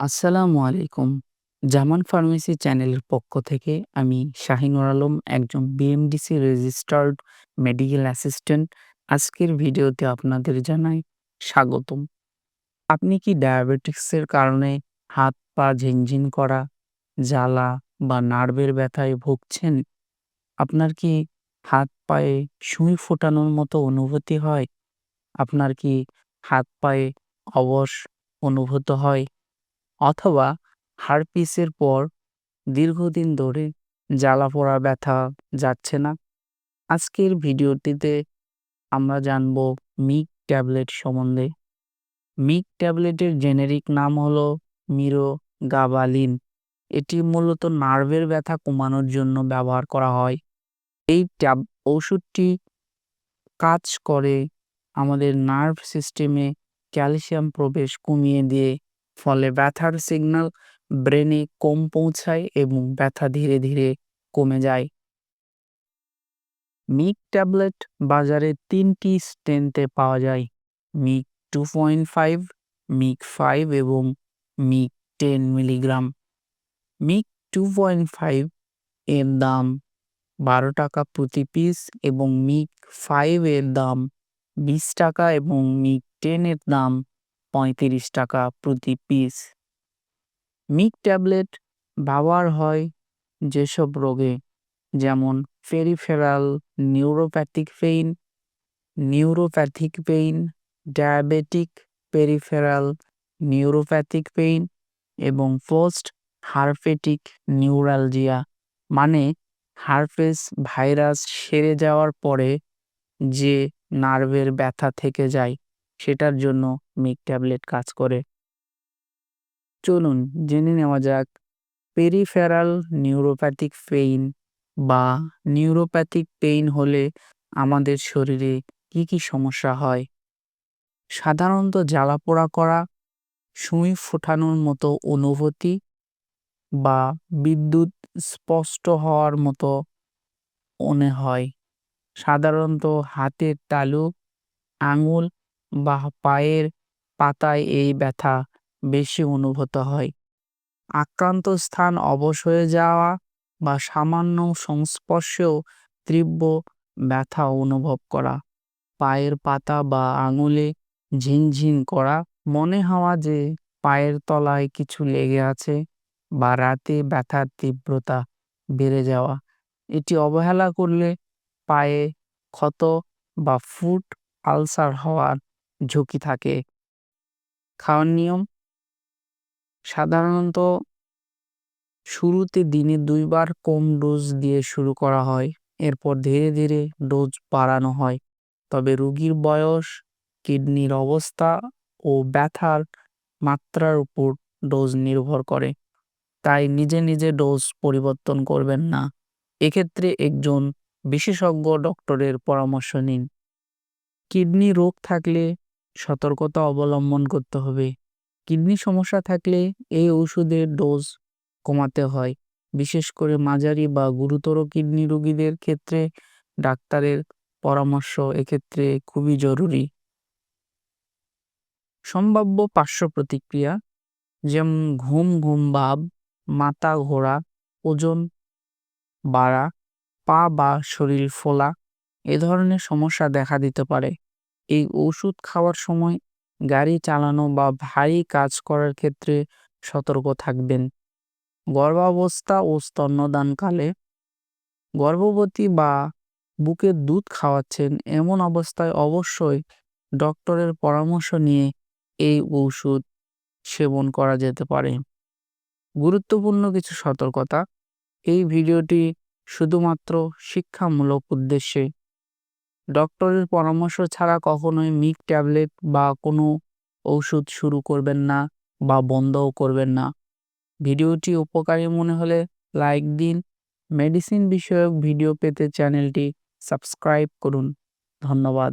আসসালামু আলাইকুম। জামান ফার্মেসি চ্যানেলের পক্ষ থেকে আমি শাহিনুর আলম একজন বিএমডিসি রেজিস্টার্ড মেডিকেল অ্যাসিস্ট্যান্ট। আজকের ভিডিওতে আপনাদের জানাই স্বাগতম। আপনি কি ডায়াবেটিক্সের কারণে হাত পা ঝিনঝিন করা, জ্বালা বা নার্ভের ব্যথায় ভুগছেন? আপনার কি হাত পায়ে সুই ফোটানোর মতো অনুভূতি হয়? আপনার কি হাত পায়ে অবশ অনুভূত হয়? অথবা হারপিসের পর দীর্ঘদিন ধরে জ্বালা-পোড়া ব্যথা যাচ্ছে না? আজকের ভিডিওটিতে আমরা জানব মিগ ট্যাবলেট সম্বন্ধে। মিগ ট্যাবলেটের জেনেরিক নাম হলো মিরোগাবালিন। এটি মূলত নার্ভের ব্যথা কমানোর জন্য ব্যবহার করা হয়। এই ট্যাব ওষুধটি কাজ করে আমাদের নার্ভ সিস্টেমে ক্যালসিয়াম প্রবেশ কমিয়ে দিয়ে ফলে ব্যথার সিগন্যাল ব্রেনে কম পৌঁছায় এবং ব্যথা ধীরে ধীরে কমে যায়। মিগ ট্যাবলেট বাজারে তিনটি স্ট্রেনথে পাওয়া যায়। Mig two point five, Mig five এবং Mig ten milligram. Mig two point five এর দাম বারো টাকা প্রতি পিস এবং মিগ ফাইভ এর দাম বিশ টাকা এবং মিগ টেন এর দাম পঁয়ত্রিশ টাকা প্রতি পিস। মিক ট্যাবলেট ব্যবহার হয় যেসব রোগে যেমন peripheral neuropathic pain, neuropathic pain, diabetic peripheral neuropathic pain এবং পোস্ট হারপেটিক নিউরালজিয়া মানে হারপেস ভাইরাস সেরে যাওয়ার পরে যে নার্ভের ব্যথা থেকে যায় সেটার জন্য মিগ ট্যাবলেট কাজ করে। চলুন জেনে নেওয়া যাক পেরিফেরাল নিউরোপ্যাথিক পেইন বা নিউরোপ্যাথিক পেইন হলে আমাদের শরীরে কি কি সমস্যা হয়। সাধারণত জ্বালাপোড়া করা, সুই ফোটানোর মতো অনুভূতি বা বিদ্যুৎ স্পষ্ট হওয়ার মতো মনে হয়। সাধারণত হাতের তালু, আঙুল বা পায়ের পাতায় এই ব্যথা বেশি অনুভূত হয়। আক্রান্ত স্থান অবশ হয়ে যাওয়া বা সামান্য সংস্পর্শেও তীব্র ব্যথা অনুভব করা। পায়ের পাতা বা আঙুলে ঝিনঝিন করা, মনে হওয়া যে পায়ের তলায় কিছু লেগে আছে বা রাতে ব্যথার তীব্রতা বেড়ে যাওয়া। এটি অবহেলা করলে পায়ে ক্ষত বা ফুট আলসার হওয়ার ঝুঁকি থাকে। খাওয়ার নিয়ম? সাধারণত শুরুতে দিনে দুইবার কম ডোজ দিয়ে শুরু করা হয়। এরপর ধীরে ধীরে ডোজ বাড়ানো হয়। তবে রোগীর বয়স, কিডনির অবস্থা ও ব্যথার মাত্রার উপর ডোজ নির্ভর করে। তাই নিজে নিজে ডোজ পরিবর্তন করবেন না। এক্ষেত্রে একজন বিশেষজ্ঞ ডক্টরের পরামর্শ নিন। কিডনি রোগ থাকলে সতর্কতা অবলম্বন করতে হবে। কিডনি সমস্যা থাকলে এই ওষুধের ডোজ কমাতে হয়। বিশেষ করে মাঝারি বা গুরুতর কিডনি রোগীদের ক্ষেত্রে ডাক্তারের পরামর্শ এক্ষেত্রে খুবই জরুরি। সম্ভাব্য পার্শ্ব প্রতিক্রিয়া যেমন ঘুম ঘুম ভাব, মাথা ঘোরা, ওজন বাড়া, পা বা শরীর ফোলা, এ ধরনের সমস্যা দেখা দিতে পারে। এই ওষুধ খাওয়ার সময় গাড়ি চালানো বা ভারী কাজ করার ক্ষেত্রে সতর্ক থাকবেন। গর্ভাবস্থা ও স্তন্যদানকালে গর্ভবতী বা বুকের দুধ খাওয়াচ্ছেন এমন অবস্থায় অবশ্যই ডক্টরের পরামর্শ নিয়ে এই ঔষধ সেবন করা যেতে পারে। গুরুত্বপূর্ণ কিছু সতর্কতা, এই ভিডিওটি শুধুমাত্র শিক্ষামূলক উদ্দেশ্যে ডক্টরের পরামর্শ ছাড়া কখনোই মিক ট্যাবলেট বা কোনো ঔষধ শুরু করবেন না বা বন্ধও করবেন না। ভিডিওটি উপকারী মনে হলে লাইক দিন। মেডিসিন বিষয়ক ভিডিও পেতে চ্যানেলটি সাবস্ক্রাইব করুন। ধন্যবাদ।